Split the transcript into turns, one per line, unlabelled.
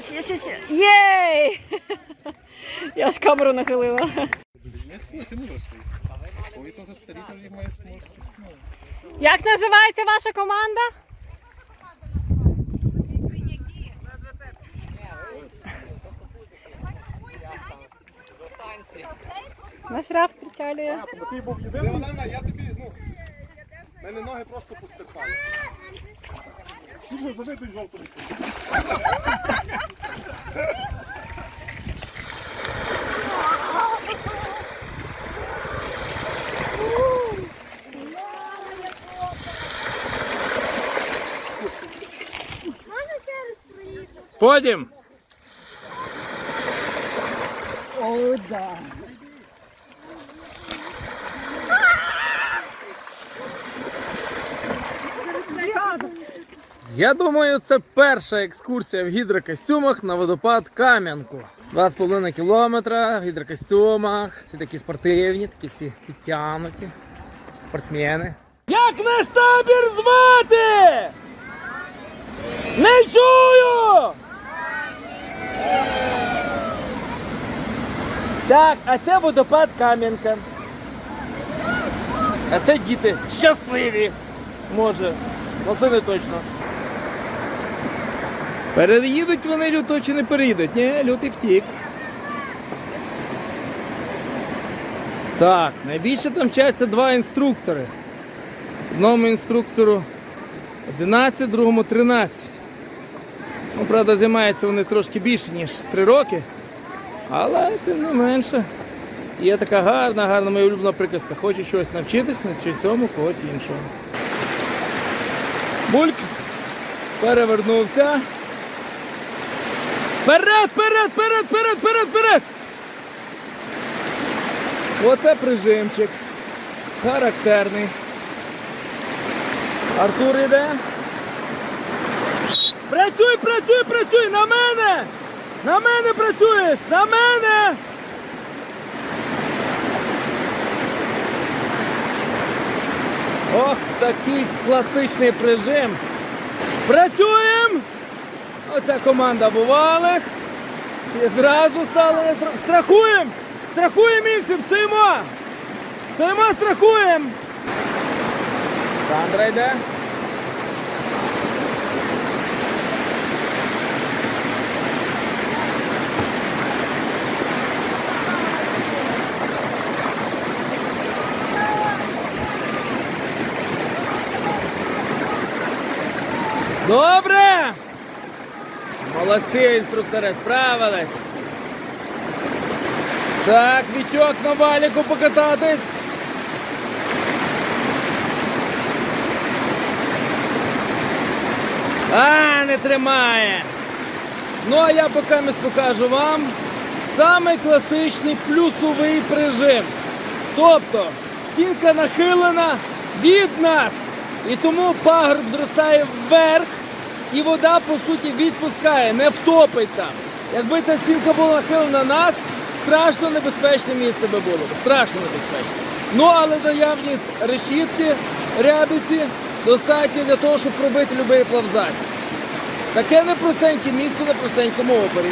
Ще, ще, ще. Єй! Я ж камеру нахилила.
Не свої, чому вже свої? Теж старі, ну,
Як називається ваша команда? Наш рафт кричали.
Бо ти був єдиний. Олена, я тобі, ну, в мене ноги просто постепали. Ти вже завидуй жовту.
Ходім.
О, да.
Я думаю, це перша екскурсія в гідрокостюмах на водопад Кам'янку. Два з половиною кілометра в гідрокостюмах. Всі такі спортивні, такі всі підтягнуті. Спортсмени. Як наш табір звати? Не чую! Так, а це водопад Кам'янка. А це діти щасливі. Може. Ну це не точно. Переїдуть вони люто чи не переїдуть? Ні, лютий втік. Так, найбільше там вчаться два інструктори. Одному інструктору 11, другому 13. Ну, правда, займаються вони трошки більше, ніж 3 роки. Але тим не менше. Є така гарна, гарна моя улюблена приказка. Хочу чогось навчитись, навчи цьому когось іншого. Бульк перевернувся. Вперед, вперед, вперед, вперед, вперед, вперед! Оце прижимчик. Характерний. Артур іде. Працюй, працюй, працюй! На мене! На мене працюєш! На мене! Ох, такий класичний прижим. Працюємо! Оця команда бувалих. І зразу стали стра- страхуємо! Страхуємо іншим, стоїмо! Стоїмо, страхуємо! Сандра йде. Добре! Молодці, інструктори, справились. Так, Вітьок на валіку покататись. А, не тримає. Ну, а я поки покажу вам самий класичний плюсовий прижим. Тобто, стінка нахилена від нас. І тому пагорб зростає вверх, і вода, по суті, відпускає, не втопить там. Якби ця стінка була нахилена на нас, страшно небезпечне місце би було. Страшно небезпечне. Ну, але наявність решітки, рябиці достатньо для того, щоб пробити будь-який плавзаць. Таке непростеньке місце на простенькому опорі.